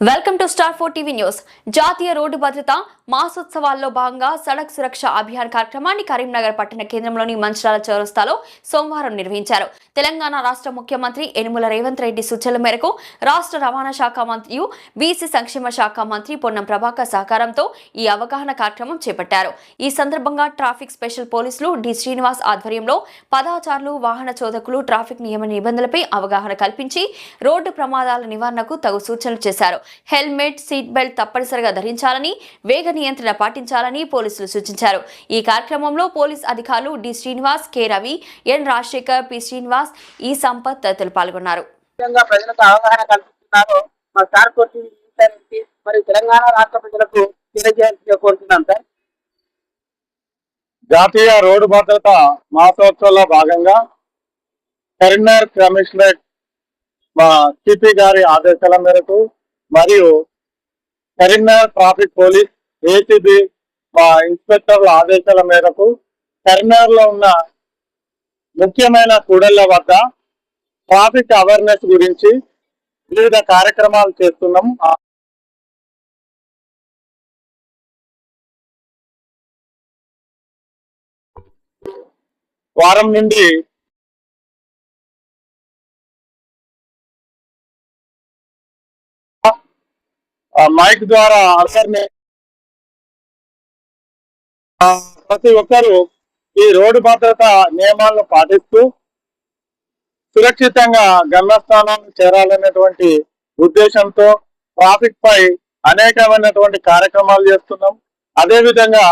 Welcome to star four TV news. జాతీయ రోడ్డు భద్రత మాసోత్సవాల్లో భాగంగా సడక్ సురక్ష అభియాన్ కార్యక్రమాన్ని కరీంనగర్ పట్టణ కేంద్రంలోని మంచిరాల చౌరస్తాలో సోమవారం నిర్వహించారు. తెలంగాణ రాష్ట్ర ముఖ్యమంత్రి యనుమల రేవంత్ రెడ్డి సూచనల మేరకు రాష్ట్ర రవాణా శాఖ మంత్రియు బీసీ సంక్షేమ శాఖ మంత్రి పొన్నం ప్రభాకర్ సహకారంతో ఈ అవగాహన కార్యక్రమం చేపట్టారు. ఈ సందర్భంగా ట్రాఫిక్ స్పెషల్ పోలీసులు డి శ్రీనివాస్ ఆధ్వర్యంలో పదాచారులు వాహన చోదకులు ట్రాఫిక్ నియమ నిబంధనలపై అవగాహన కల్పించి రోడ్డు ప్రమాదాల నివారణకు తగు సూచనలు చేశారు. హెల్మెట్ సీట్ బెల్ట్ తప్పనిసరిగా ధరించాలని వేగ నియంత్రణ పాటించాలని పోలీసులు సూచించారు. ఈ కార్యక్రమంలో పోలీస్ అధికారులు D Srinivas K Ravi N Rajasekhar P Srinivas E Sampath తదితరులు పాల్గొన్నారు. ప్రజలకు అవగాహన కల్పిస్తున్నారో. మా సార్ కోర్టు మరి తెలంగాణ రాష్ట్ర ప్రజలకు తెలియజేయాల్సిందిగా కోరుతున్నాం సార్. జాతీయ రోడ్డు భద్రత మాసోత్సవంలో భాగంగా కరీంనగర్ కమిషనరేట్ మా సిపి గారి ఆదేశాల మేరకు మరియు కరీంనగర్ ట్రాఫిక్ పోలీస్ ఏసీబీ మా ఇన్స్పెక్టర్ల ఆదేశాల మేరకు కరీంనగర్లో ఉన్న ముఖ్యమైన కూడళ్ళ వద్ద ట్రాఫిక్ అవేర్నెస్ గురించి వివిధ కార్యక్రమాలు చేస్తున్నాం. వారం నుండి మైక్ ద్వారా అవేర్నెస్ ప్రతి ఒక్కరూ ఈ రోడ్డు భద్రత నియమాలను పాటిస్తూ సురక్షితంగా గమ్యస్థానాన్ని చేరాలనేటువంటి ఉద్దేశంతో ట్రాఫిక్ పై అనేకమైనటువంటి కార్యక్రమాలు చేస్తున్నాం. అదేవిధంగా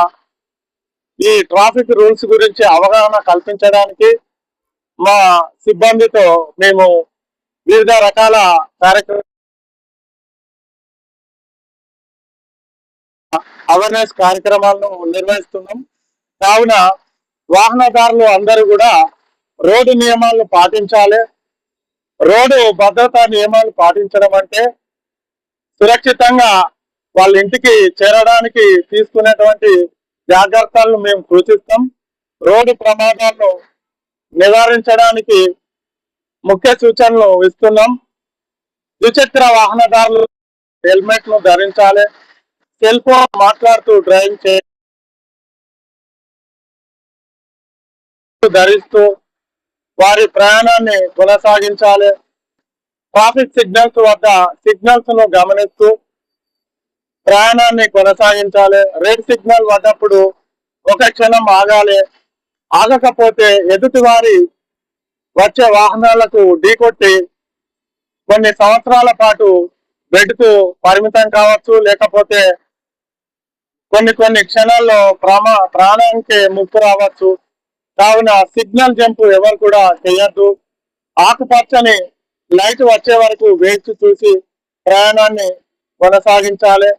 ఈ ట్రాఫిక్ రూల్స్ గురించి అవగాహన కల్పించడానికి మా సిబ్బందితో మేము వివిధ రకాల కార్యక్రమ అవేర్నెస్ కార్యక్రమాలను నిర్వహిస్తున్నాం. కావున వాహనదారులు అందరూ కూడా రోడ్డు నియమాలను పాటించాలి. రోడ్డు భద్రతా నియమాలు పాటించడం అంటే సురక్షితంగా వాళ్ళ ఇంటికి చేరడానికి తీసుకునేటువంటి జాగ్రత్తలను మేము సూచిస్తాం. రోడ్డు ప్రమాదాలను నివారించడానికి ముఖ్య సూచనలు ఇస్తున్నాం. ద్విచక్ర వాహనదారులు హెల్మెట్ను ధరించాలి. సెల్ ఫోన్ మాట్లాడుతూ డ్రైవింగ్ చే ధరిస్తూ వారి ప్రయాణాన్ని కొనసాగించాలి. ట్రాఫిక్ సిగ్నల్స్ వద్ద సిగ్నల్స్ను గమనిస్తూ ప్రయాణాన్ని కొనసాగించాలి. రెడ్ సిగ్నల్ వద్దప్పుడు ఒక క్షణం ఆగాలి. ఆగకపోతే ఎదుటి వారి వచ్చే వాహనాలకు ఢీకొట్టి కొన్ని సంవత్సరాల పాటు బెడ్కు పరిమితం కావచ్చు. లేకపోతే కొన్ని కొన్ని క్షణాల్లో ప్రమా ప్రాణానికి ముప్పు రావచ్చు. కావున సిగ్నల్ జంప్ ఎవరు కూడా చేయొద్దు. ఆకుపచ్చని లైట్ వచ్చే వరకు వేచి చూసి ప్రయాణాన్ని కొనసాగించాలి.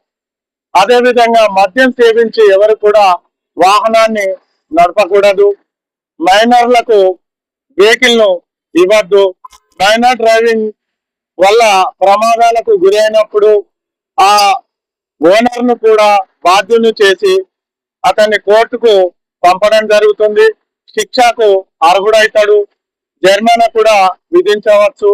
అదేవిధంగా మద్యం సేవించి ఎవరు కూడా వాహనాన్ని నడపకూడదు. మైనర్లకు వెహికల్ను ఇవ్వద్దు. మైనర్ డ్రైవింగ్ వల్ల ప్రమాదాలకు గురైనప్పుడు ఆ ఓనర్ను కూడా బాధ్యుని చేసి అతన్ని కోర్టుకు పంపడం జరుగుతుంది. శిక్షకు అర్హుడైతాడు. జరిమానా కూడా విధించవచ్చు.